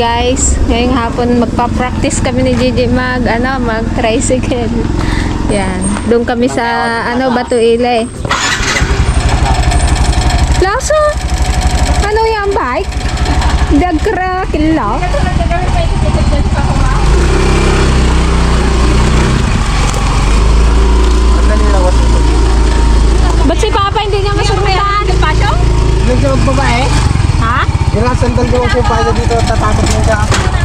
guys. Ngayong hapon magpa-practice kami ni Gigi mag ano, mag tricycle. Yan. Doon kami sa ano Batuile. Laso. Ano yung bike? Dagra kilo. Ba't si Papa hindi niya masurmayan? Nagbabae? Yung sandal doon po pala dito, tatakot mo ka.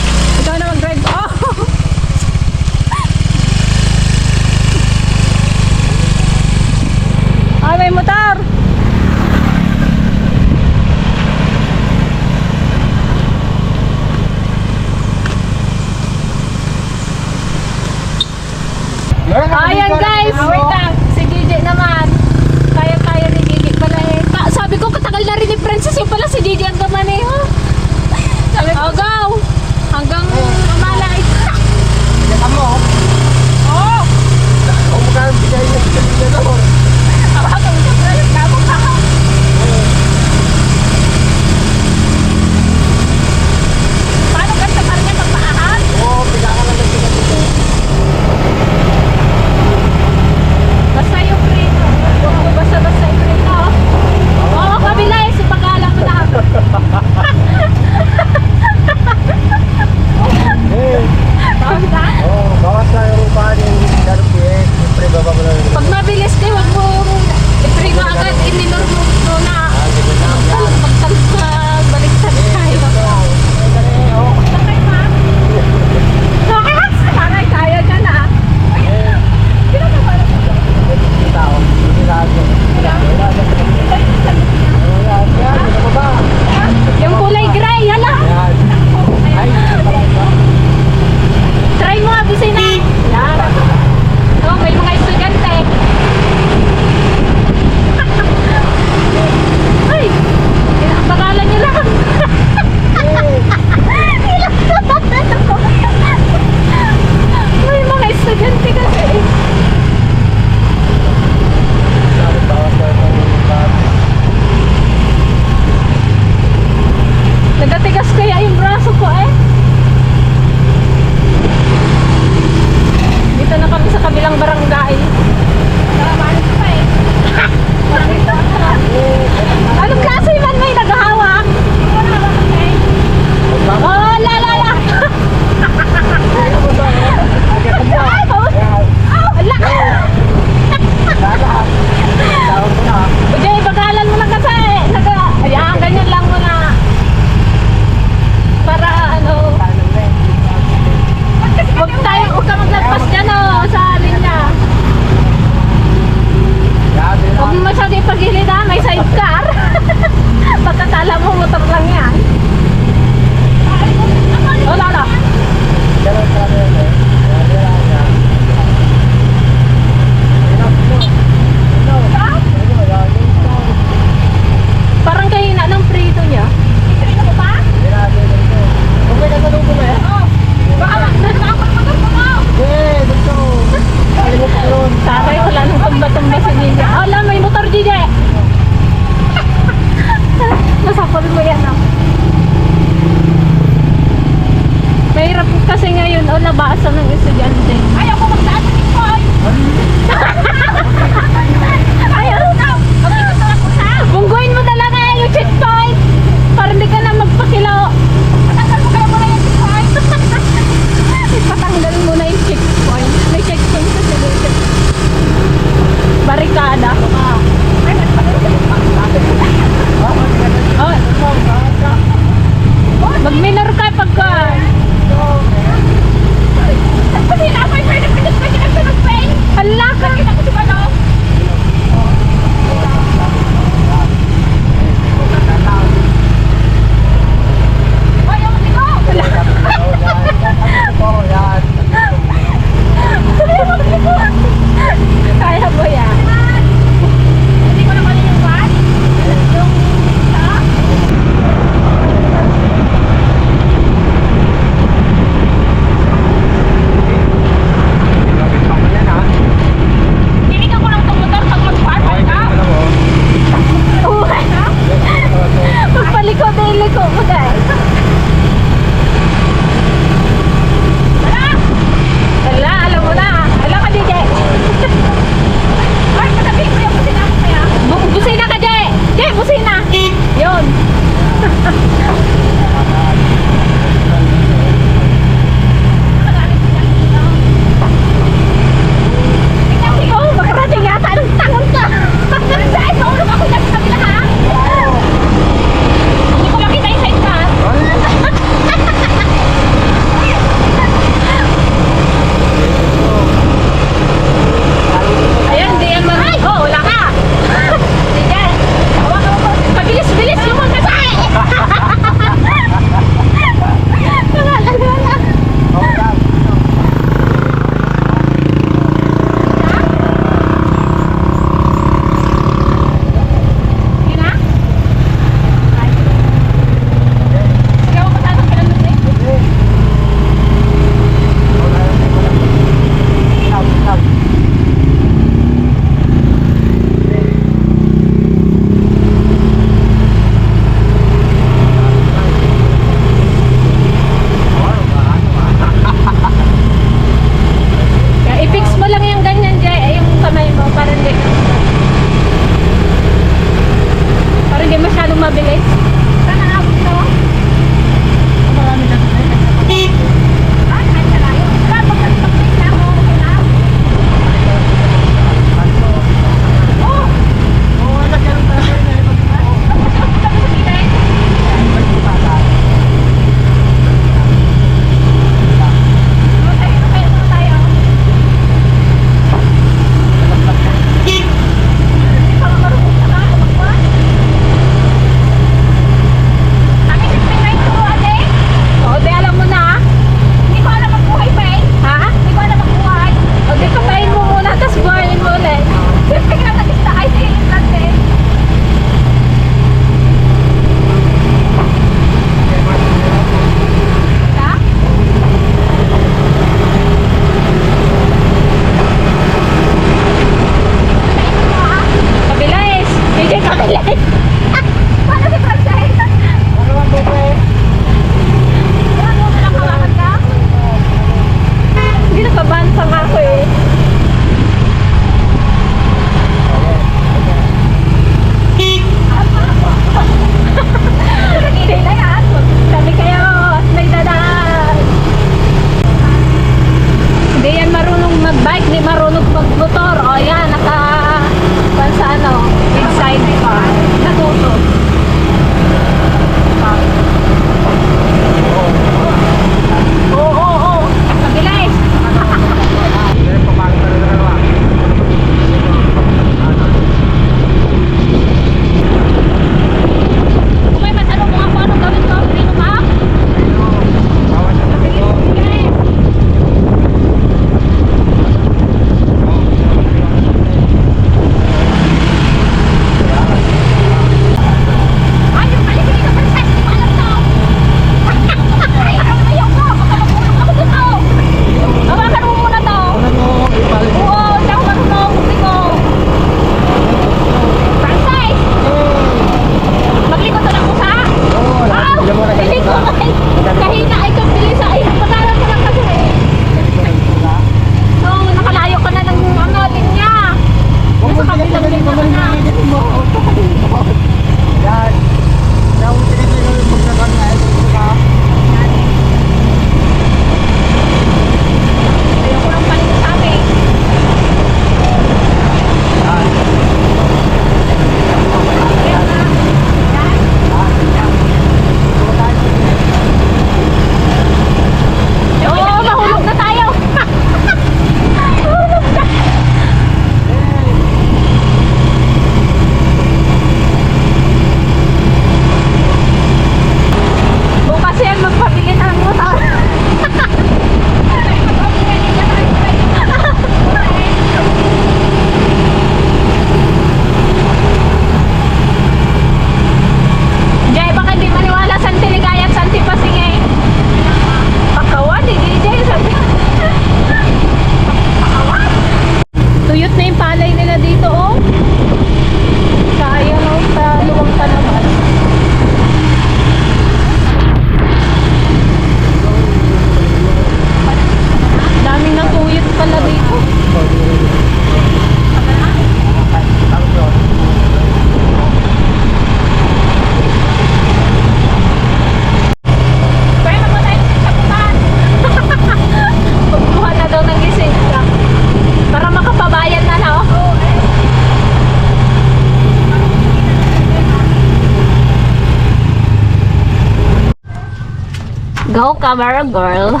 Camera girl.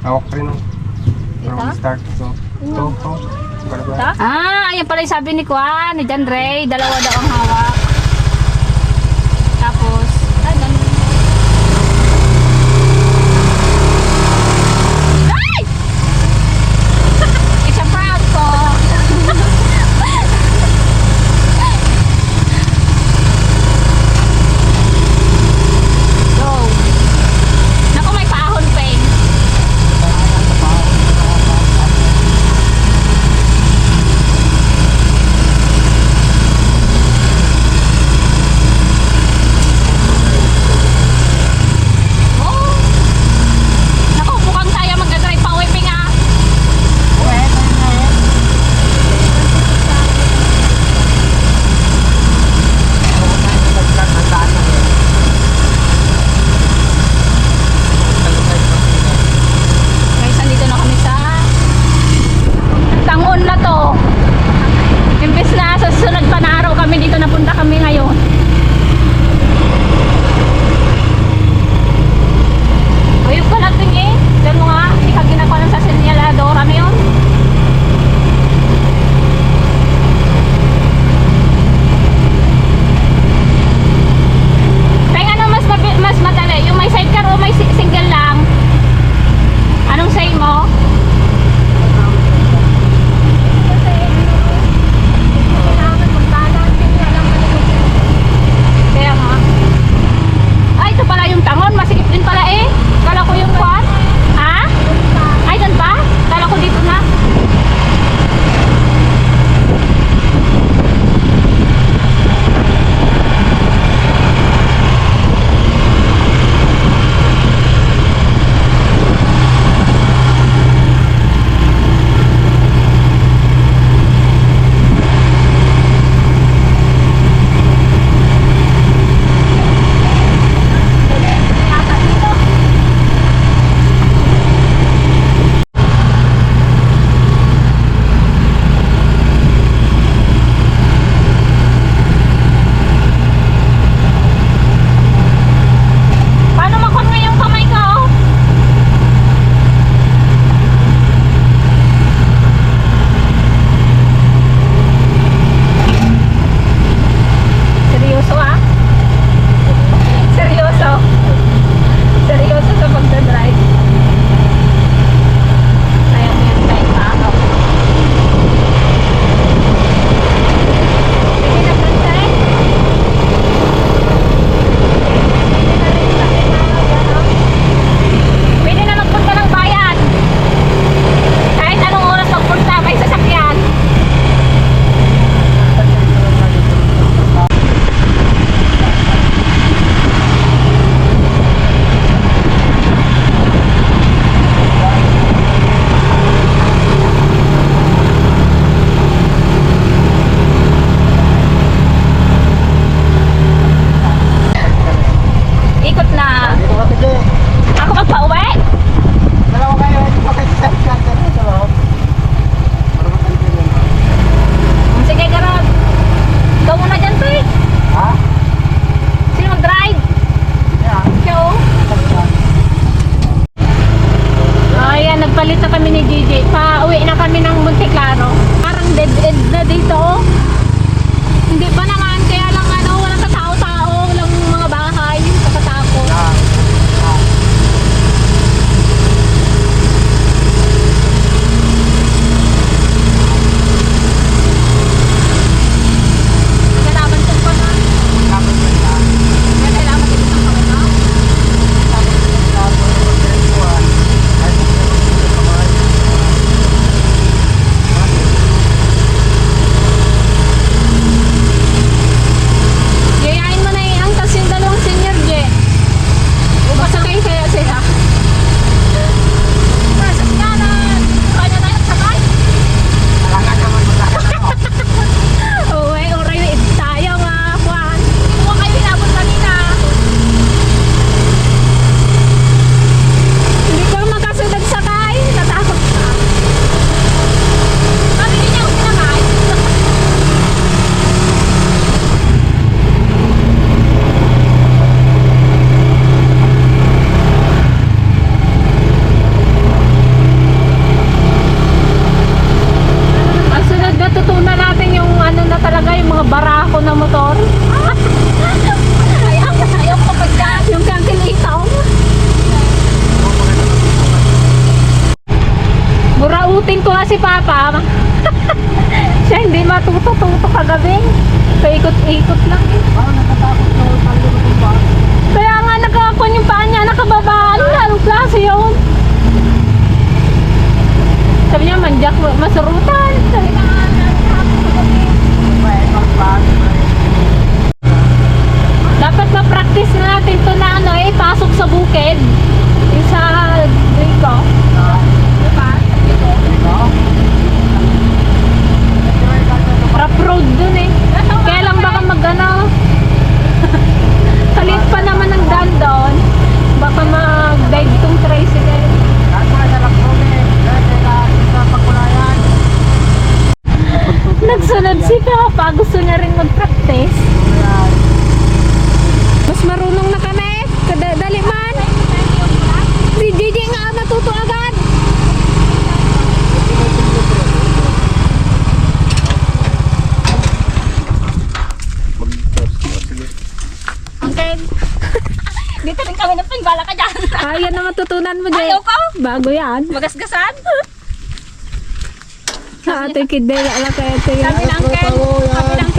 Hawak rin oh. From start. So, to, to. Ba? Ah, ayan pala yung sabi ni Kwan, ni John Ray. Dalawa daw ang hawak. Paikot-ikot lang eh. Parang natatakot na talo na kung ba. Kaya nga nakakon yung paa niya, nakababaan. Anong klase yun? Sabi niya, manjak, masurutan. Sabi May pag dapat ma-practice na natin to na ano eh, pasok sa bukid. Yung sa Rico. Diba? Rough road dun eh. Mag ano, kalit pa naman ang daan. Baka mag-dive tong tricycle. Nagsunod si Papa, gusto niya rin mag-practice. Mas marunong na kami. Kada- Dali man. Si JJ nga natuto kami ng pingbala ka dyan. Ah, yan ang matutunan mo, Jay. Ayaw ko. Bago yan. Magasgasan. Sa ate kid, ala kaya ito yan. Sabi ng uncle. Sabi ng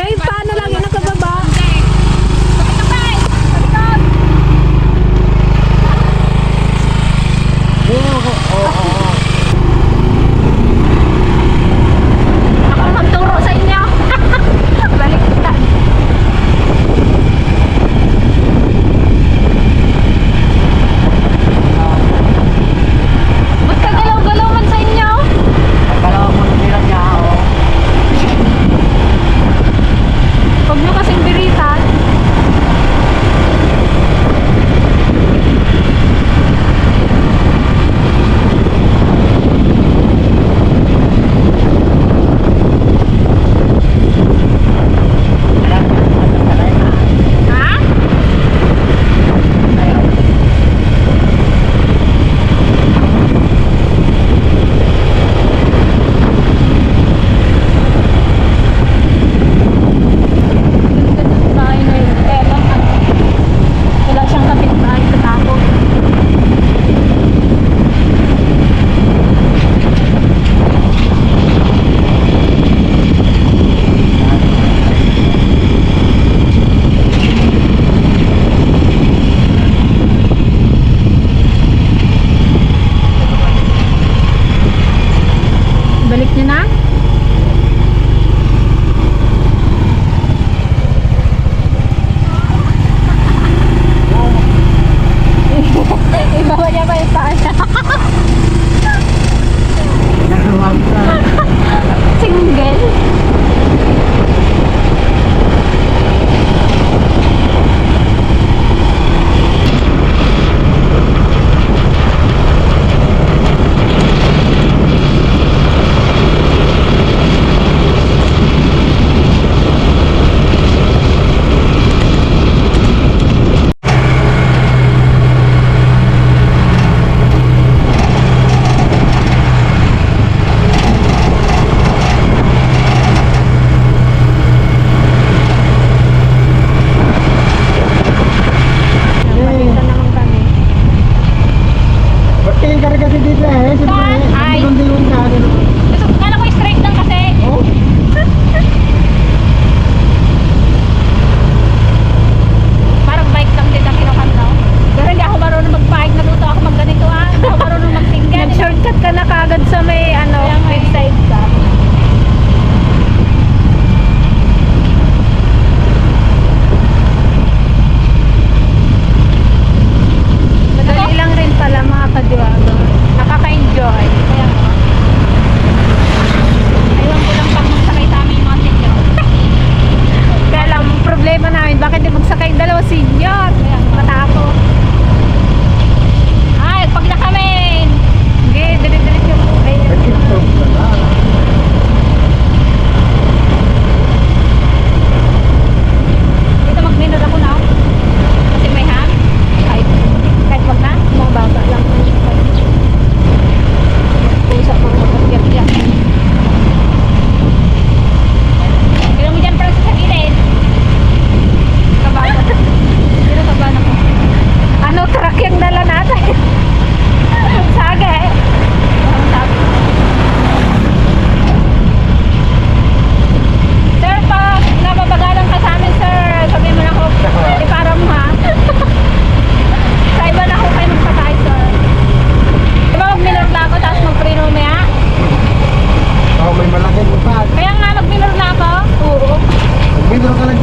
কেন্দ্র করে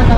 বা